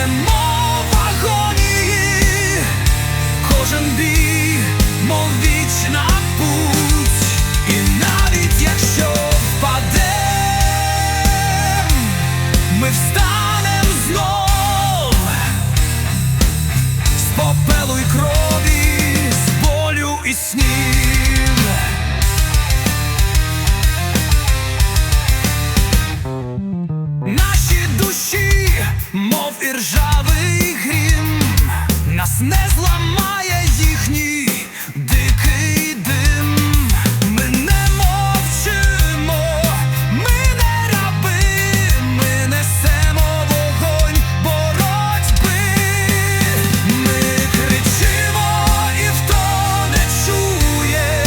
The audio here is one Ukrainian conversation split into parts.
немов агонії, кожен бій, мов вічна путь, і навіть якщо впадем, ми встанем знов. З попелу крові, з болю і снів. Іржавий грім, нас не зламає їхній дикий дим. Ми не мовчимо, ми не раби, ми несемо вогонь боротьби. Ми кричимо, і хто не чує,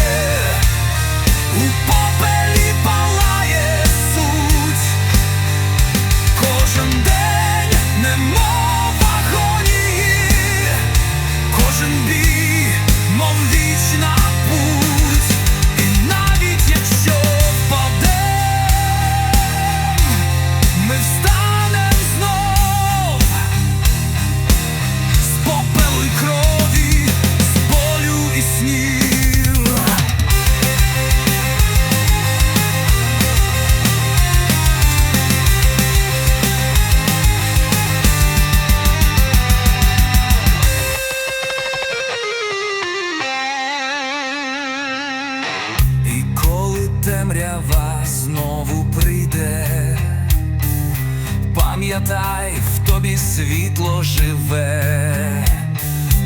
пам'ятай, в тобі світло живе,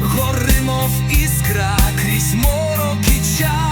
горимо мов іскра крізь морок і час.